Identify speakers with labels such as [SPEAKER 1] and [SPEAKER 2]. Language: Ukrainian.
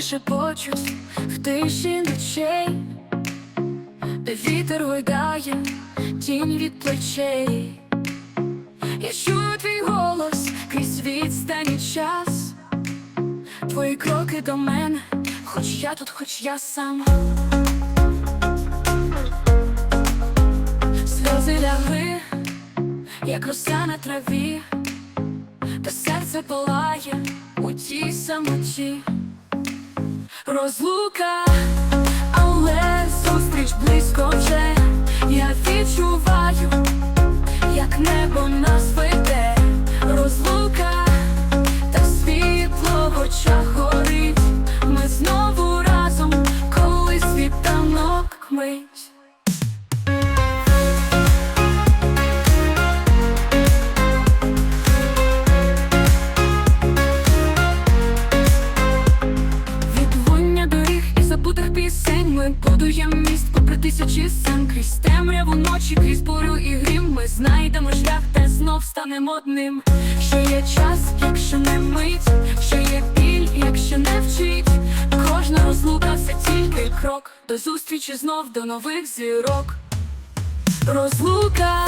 [SPEAKER 1] Шепочуть в тиші ночей, де вітер гойдає тінь від плечей. Я чую твій голос крізь відстань і час, твої кроки до мене, хоч я тут, хоч я сам. Сльози лягли, як роса на траві, та серце палає у тій самоті. Розлука, але зустріч близько вже. Я відчуваю, як небо нас веде. Розлука, та світло в Ми міст попри тисячі сам Крізь темряву ночі, крізь бурю і грім Ми знайдемо шлях, де знов станемо одним. Що є час, якщо не мить, що є біль, якщо не вчить. Кожна розлука це тільки крок. До зустрічі знов до нових зірок. Розлука,